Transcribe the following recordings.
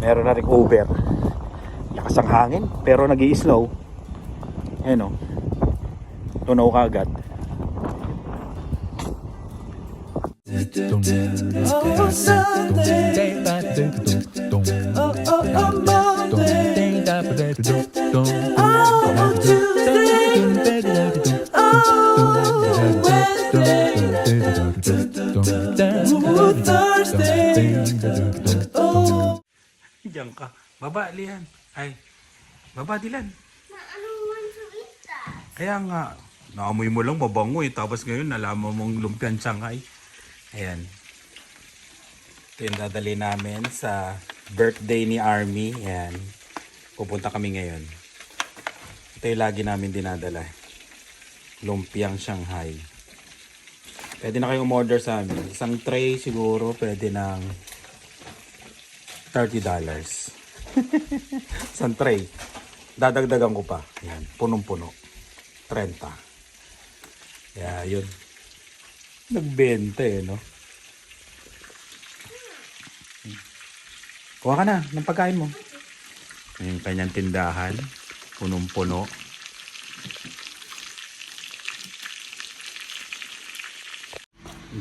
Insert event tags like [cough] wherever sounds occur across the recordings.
Meron na rin Uber. Lakas ang hangin, pero nag snow Ayan o. Tunaw ka agad. Oh, Diyan ka. Baba, Lian. Ay. Baba, Dilan. Kaya nga, naamoy mo lang mabango eh. Tapos ngayon, nalaman mong lumpian Shanghai. Ayan. Ito yung dadali namin sa birthday ni Army. Ayan. Pupunta kami ngayon. Ito yung lagi namin dinadala. Lumpiang Shanghai. Pwede na kayong umorder sa amin. Isang tray siguro pwede ng $30. [laughs] Isang tray. Dadagdagan ko pa. Ayan. Punong-puno. 30. Kaya yun. Nagbenta eh, no? Kuha ka na ng pagkain mo. Yung kanyang tindahan. Punong-puno.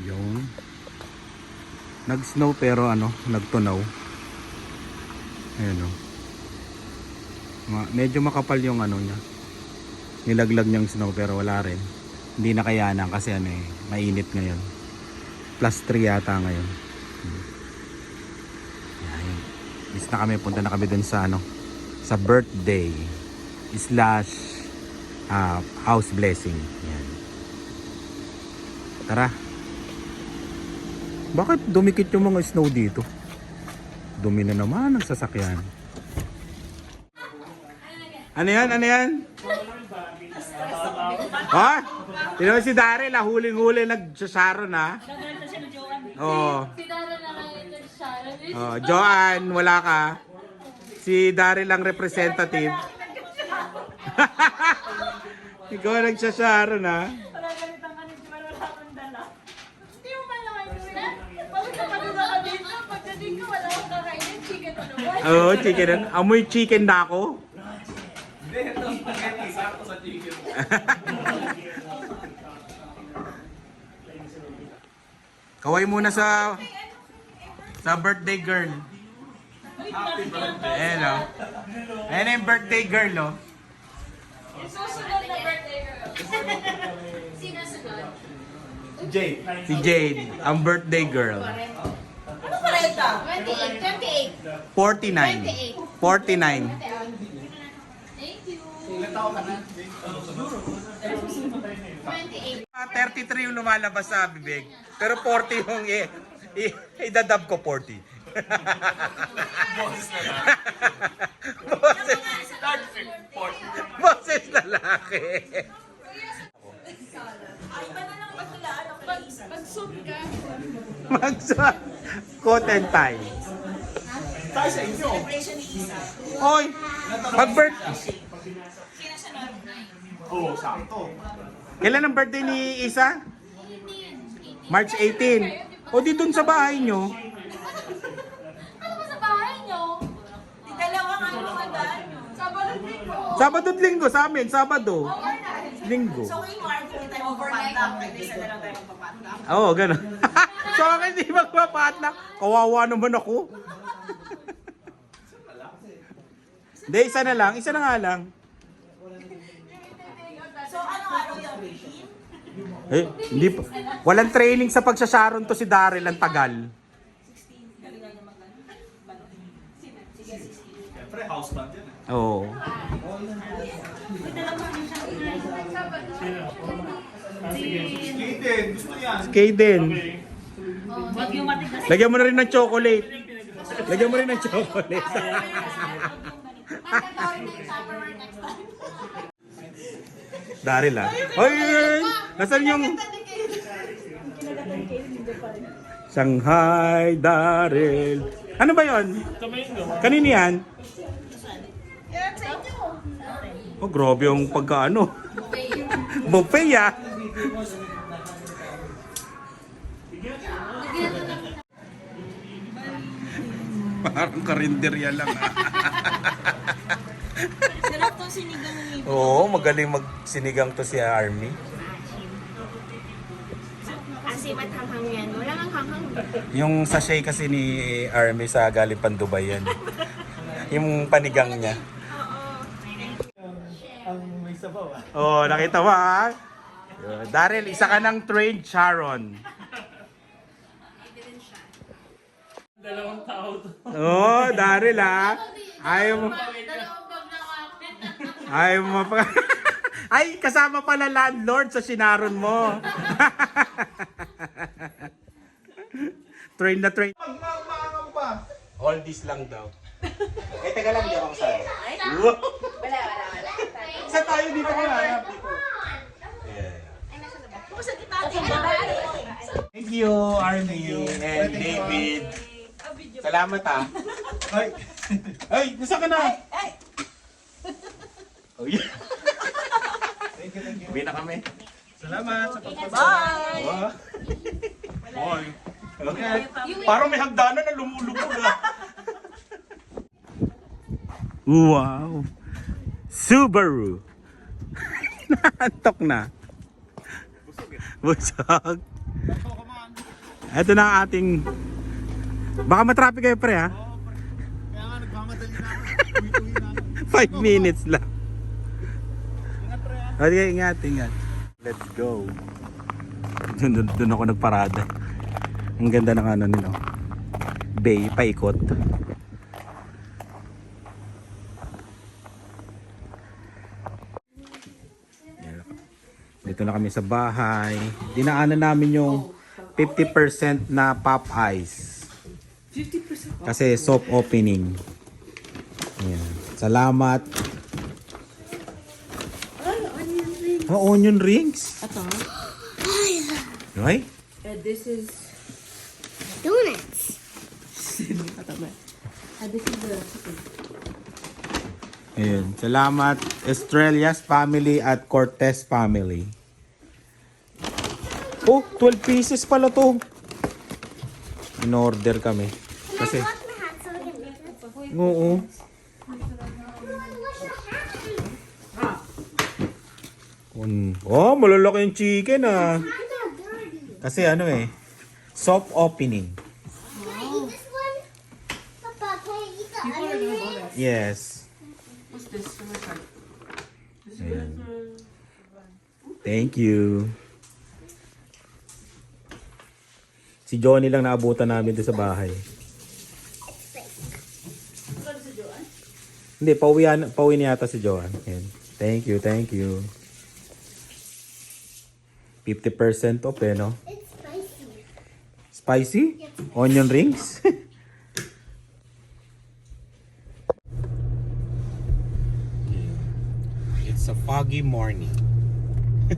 Yung nag-snow pero ano, nagtunaw. Ayan o. Ma- medyo makapal yung ano niya. Nilaglag niyang snow pero wala rin. Hindi na kayanan kasi ano eh, mainit ngayon. Plus 3 yata ngayon. Hmm. Ayan. Is na kami, punta na kami dun sa ano, sa birthday slash ah, house blessing. Yan. Tara. Bakit dumikit yung mga snow dito? Dumi na naman ang sasakyan. Ano yan? Ano yan? Ha? Tinaw si Daryl, ah, huling-huli nagsasaro na. Oo. Si Dara na lang ito si Sharon. Oh, Joanne, wala ka. Si Daryl ang representative. [laughs] Ikaw ang nagsasaro na. Hindi mo pala kayo na. Bakit napadula ka dito? Pagdating ko, wala akong kakainin. Chicken ano ba? Oo, oh, chicken. Amoy chicken na ako. Kaway muna sa sa birthday girl. Ayan o. Ayan yung birthday girl o. Susunod na birthday girl. Sino sunod? Si Jade, ang birthday girl. Ano ba ito? 28. 28. 49. 49. Thank you. 28. Ah, 33 yung lumalabas sa bibig. Pero 40 yung i- idadab ko 40. Boses. Boses lalaki. Pag-zoom ka. Magsa coat and tie. Oy, pag birth... Kailan ang birthday ni Isa? March 18. O di dun sa bahay nyo. Ano ba sa bahay nyo? Di dalawang ano ka daan nyo. Sabado din ko. Sabado at linggo sa amin, Sabado. Linggo. Oo, oh, gano'n. so, akin hindi magpapatnak. Kawawa naman ako. [laughs] Hindi, isa na lang. Isa na nga lang. So ano araw yung Eh, hindi pa. Walang training sa pagsasaron to si Daryl ang tagal. Oo. Kaden. Lagyan mo na rin ng chocolate. Lagyan mo rin ng chocolate. Yung. Daryl ah. Oy. Nasaan yung... Shanghai Daryl. Ano ba yon? Kanino yan? Oh, grabe yung pagkaano. Buffet ah. Parang karinderya lang ah. Sarap tong sinigang ni Oo, magaling magsinigang to si Army. Kasi mathanghang yan. Wala nang hanghang. Yung sachet kasi ni Army sa galing pan Dubai yan. yung panigang niya. Oo. Oh, nakita mo ha? Yun. Daryl, isa ka ng trained Sharon. Dalawang tao to. Oo, oh, Daryl ha? Ayaw mo. Ayaw mo pa. [laughs] Ay, kasama pala landlord sa sinaron mo. [laughs] train na train. All this lang daw. Eh, taga lang di ako sa. Wala, wala, wala. Saan tayo dito ko hanap dito? Thank you, Arnie and David. Salamat ah. Ay, ay, nasa ka na? Ay, Oh, yeah. Thank you, thank you. Uwi na kami. Salamat sa. Bye! Bye! Okay. Parang may hagdanan na lumulubog ah. Wow! Subaru! [laughs] Naantok na. Busog. Ito na ang ating... Baka matraffic kayo pre ha? Kaya nga nagmamadali na ako. Uwi-uwi na ako. [laughs] Five minutes lang. Ingat pre ah. Okay, ingat, ingat. Let's go. Doon, doon, doon ako nagparada. Ang ganda ng ano nino. Bay, paikot. Dito na kami sa bahay. Dinaanan namin yung 50% na pop ice. 50%? Kasi soft opening. Ayan. Salamat. Oh, onion rings. Ito. Right? Uh, this is... Donuts. Uh, this is the chicken. Ayun. Salamat Estrellas family at Cortez family. Oh, 12 pieces pala to. In-order kami. Kasi, oo. Oh, malalaki yung chicken ah. Kasi ano eh, soft opening. Yes. Thank you. Si Johnny lang naabutan namin doon sa bahay. Hindi, pauwi, pauwi niya yata si Joan. Thank you, thank you. 50% off eh, no? It's spicy. Spicy? Onion rings? [laughs] It's a foggy morning. [laughs]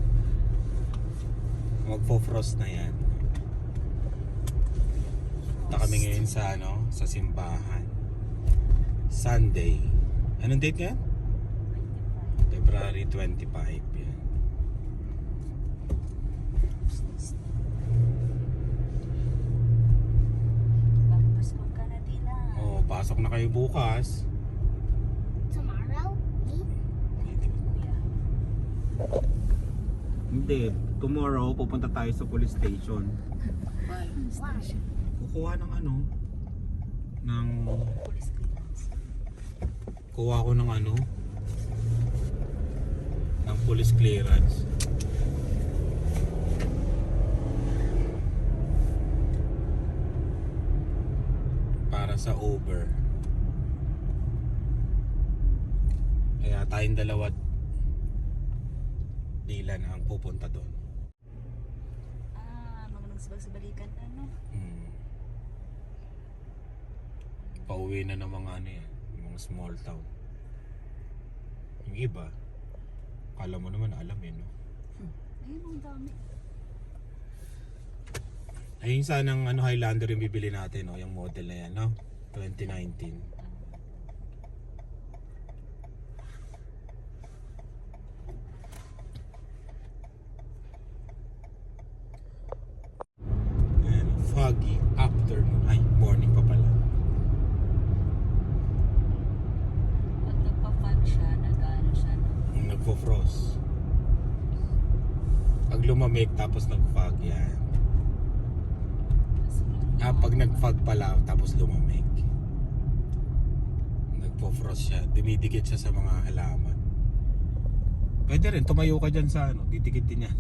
Magfo-frost na yan. Kami ngayon sa ano, sa simbahan. Sunday. Anong date ngayon? February 25 yan. Oh, pasok na kayo bukas. Tomorrow? Hindi, tomorrow pupunta tayo sa police station. Why? Kukuha ng ano? Ng Police clearance. kuha ko ng ano? Ng police clearance. Para sa Uber. Kaya tayong dalawa Dylan ang pupunta doon. Ah, mga nagsabag-sabalikan ano? Hmm. Pauwi na ng mga ano yan, yung mga small town. Yung iba, kala mo naman alam yun, no? Ayun, ang dami. Ayun sanang ano Highlander yung bibili natin, no? Yung model na yan, no? 2019. tahimik tapos nag-fog yan. Ah, pag nag-fog pala tapos lumamig. Nagpo-frost siya. Dumidikit siya sa mga halaman. Pwede rin, tumayo ka dyan sa ano. Didikit din yan.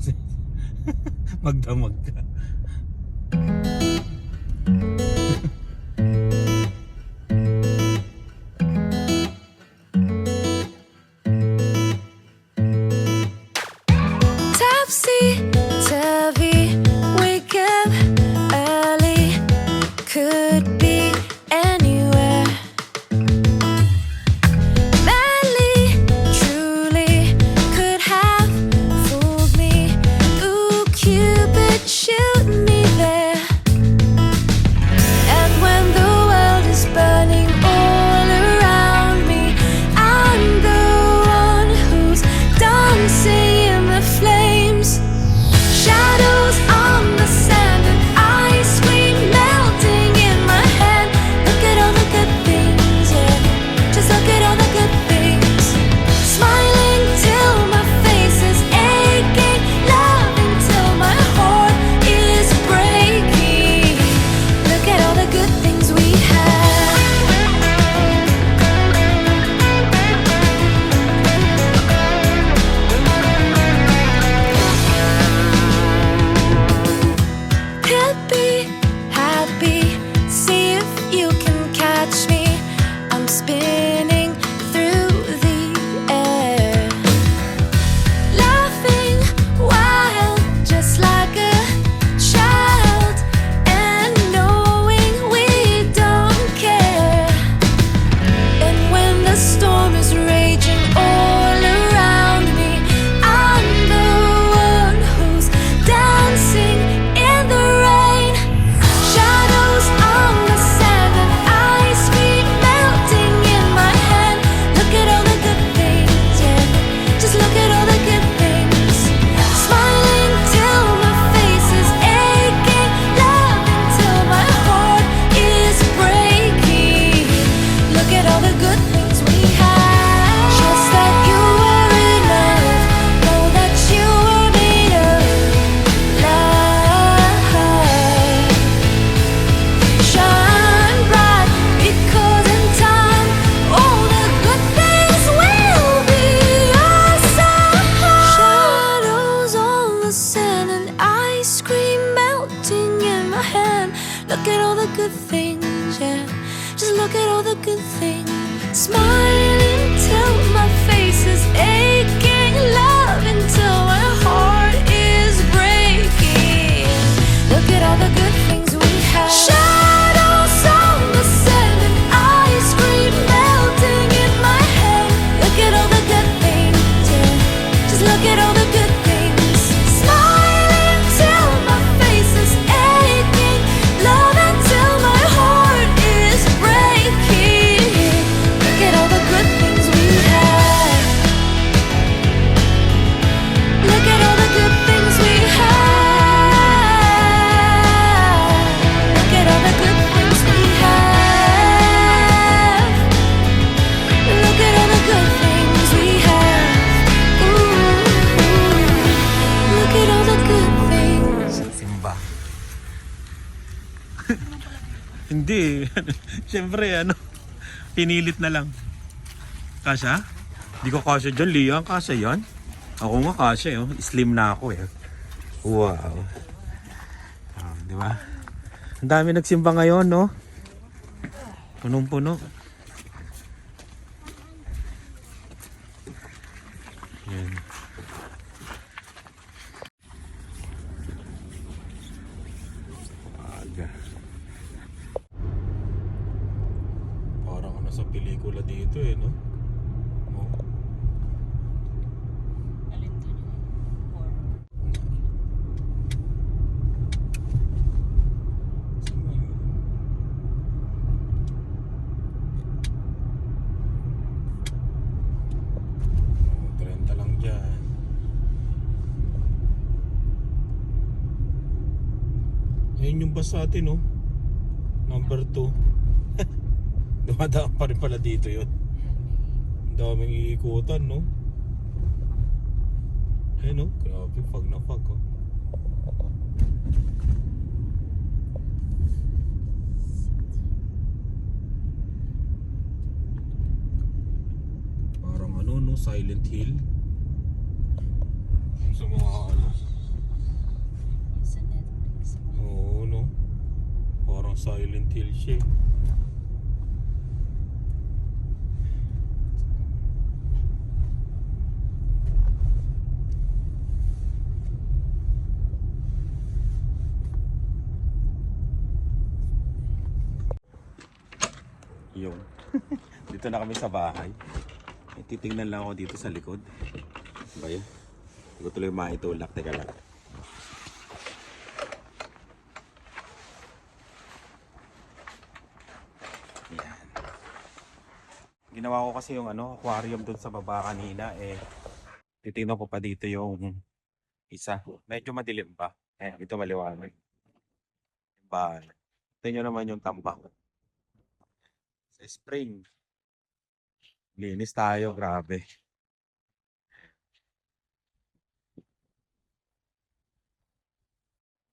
[laughs] Magdamag ka. Hindi. [laughs] Siyempre, ano, pinilit na lang. Kasha? Hindi ko kasha dyan, Lian. Kasha yan. Ako nga kasha, eh. slim na ako eh. Wow. Oh, di ba? Ang dami nagsimba ngayon, no? Punong-puno. Yan. Parang nasa pelikula dito eh, no? Oh. Alin to yun? Four. Saan ba? Oh, lang dyan. Ayun yung bus natin, no? Number 2 dumadaan pa rin pala dito yun. Daming iikutan no? Eh no? Grabe pag na pag oh. parang ano no? Silent hill. Sa mga ano. Oo no? Parang silent hill siya eh. Yun. [laughs] dito na kami sa bahay. Eh, titingnan lang ako dito sa likod. Ba yun? Hindi ko tuloy maitulak. Teka lang. Yan. Ginawa ko kasi yung ano, aquarium doon sa baba kanina eh. Titingnan ko pa dito yung isa. Medyo madilim pa. Eh, ito maliwanag. Ba, tingnan nyo naman yung tambak. Sa spring. Linis tayo, grabe.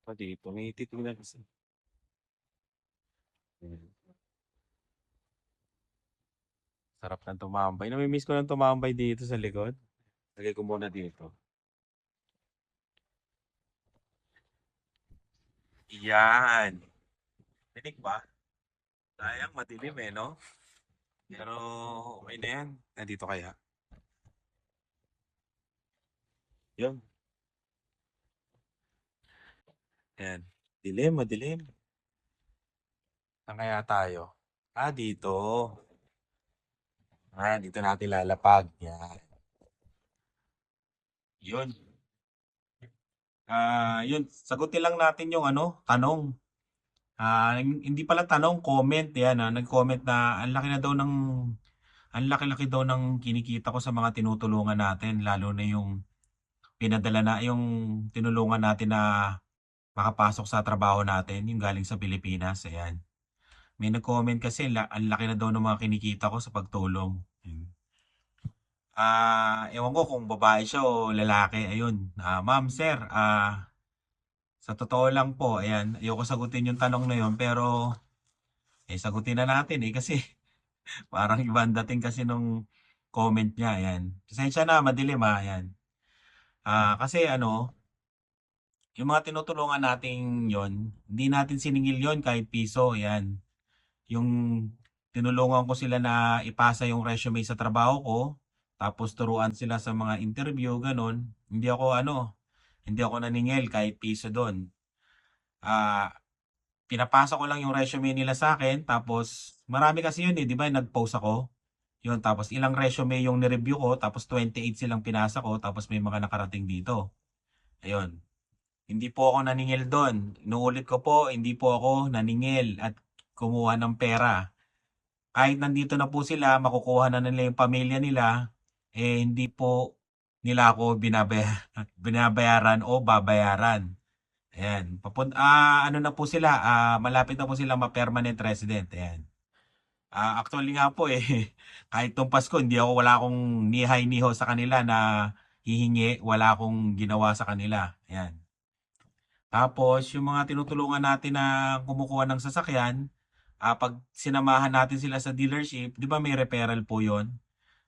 Pa dito, may titingnan kasi. Sarap ng tumambay. Namimiss ko ng tumambay dito sa likod. Lagay ko muna dito. Yan. Dinig ba? Sayang, madilim eh, no? Pero, okay na yan. Nandito kaya. Yun. Yan. Dilim, madilim. Saan kaya tayo? Ah, dito. Ah, dito natin lalapag. Yan. Yun. Ah, yun. Sagutin lang natin yung ano, tanong. Ah, hindi pala tanong, comment. Yan, ah, nag-comment na ang laki na daw ng ang laki-laki daw ng kinikita ko sa mga tinutulungan natin, lalo na yung pinadala na yung tinulungan natin na makapasok sa trabaho natin, yung galing sa Pilipinas. Ayan. May nag-comment kasi, ang laki na daw ng mga kinikita ko sa pagtulong. Ayun. Ah, ewan ko kung babae siya o lalaki. Ayun. Ah, ma'am, sir, ah, sa totoo lang po, ayan, ayoko sagutin yung tanong na yun, pero eh, sagutin na natin eh, kasi [laughs] parang iba ang dating kasi nung comment niya, ayan. Pasensya na, madilim ha, ayan. Ah, kasi ano, yung mga tinutulungan natin yon, hindi natin siningil yon kahit piso, ayan. Yung tinulungan ko sila na ipasa yung resume sa trabaho ko, tapos turuan sila sa mga interview, ganun. Hindi ako ano, hindi ako naningil kahit piso doon. Ah, pinapasa ko lang yung resume nila sa akin, tapos marami kasi yun eh, di ba? Nag-post ako. Yun, tapos ilang resume yung ni-review ko, tapos 28 silang pinasa ko, tapos may mga nakarating dito. Ayun. Hindi po ako naningil doon. Inuulit ko po, hindi po ako naningil at kumuha ng pera. Kahit nandito na po sila, makukuha na nila yung pamilya nila, eh hindi po nila ako binabayaran, [laughs] binabayaran o babayaran. Ayan. Papun ah, ano na po sila, ah, malapit na po sila ma-permanent resident. Ayan. Ah, actually nga po eh, [laughs] kahit tong Pasko, hindi ako, wala akong nihay-niho sa kanila na hihingi, wala akong ginawa sa kanila. Ayan. Tapos, yung mga tinutulungan natin na kumukuha ng sasakyan, ah, pag sinamahan natin sila sa dealership, di ba may referral po yon?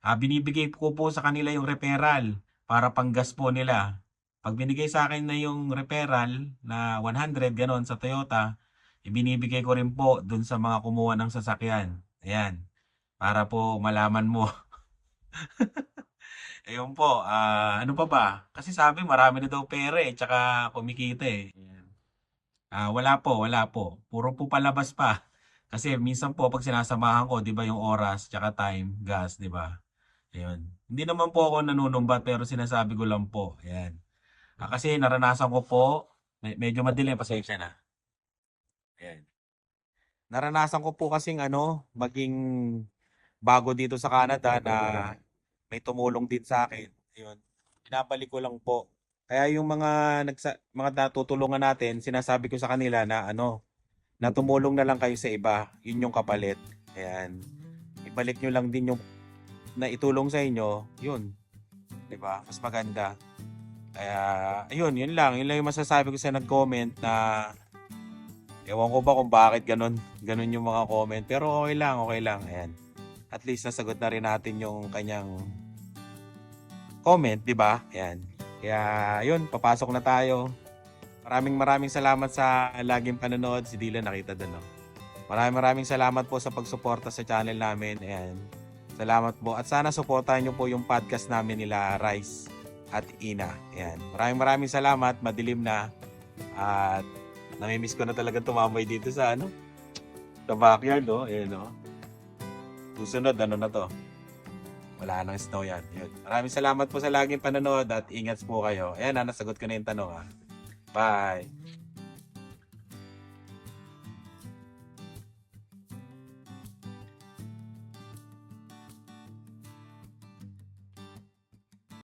Ah, binibigay ko po sa kanila yung referral para panggas po nila. Pag binigay sa akin na yung referral na 100 ganon sa Toyota, ibinibigay ko rin po dun sa mga kumuha ng sasakyan. Ayan. Para po malaman mo. [laughs] Ayun po, ah, ano pa ba? Kasi sabi marami na daw pera eh, tsaka kumikita eh. Ayan. Ah, wala po, wala po. Puro po palabas pa. Kasi minsan po pag sinasamahan ko, 'di ba, yung oras tsaka time, gas, 'di ba? Ayun. Hindi naman po ako nanunumbat pero sinasabi ko lang po. Ayan. Ah, kasi naranasan ko po, me- medyo madilim, pasensya na. Ayan. Naranasan ko po kasing ano, maging bago dito sa Canada na may tumulong din sa akin. Ayun. Pinabalik ko lang po. Kaya yung mga nagsa, mga natutulungan natin, sinasabi ko sa kanila na ano, na tumulong na lang kayo sa iba. Yun yung kapalit. Ayan. Ibalik nyo lang din yung na itulong sa inyo, yun. ba? Mas maganda. Kaya, ayun, yun lang. Yun lang yung masasabi ko sa nag-comment na ewan ko ba kung bakit ganun, ganun yung mga comment. Pero okay lang, okay lang. Ayan. At least nasagot na rin natin yung kanyang comment, di ba? Ayan. Kaya, yun, papasok na tayo. Maraming maraming salamat sa laging panonood. Si Dylan nakita doon, no? Maraming maraming salamat po sa pagsuporta sa channel namin. Ayan. Salamat po. At sana suportahan nyo po yung podcast namin nila Rice at Ina. Ayan. Maraming maraming salamat. Madilim na. At namimiss ko na talaga tumambay dito sa ano? Sa backyard, no? Ayan, no? Susunod, ano na to? Wala nang snow yan. Yun. Maraming salamat po sa laging panonood at ingat po kayo. Ayan na, nasagot ko na yung tanong ha. Bye!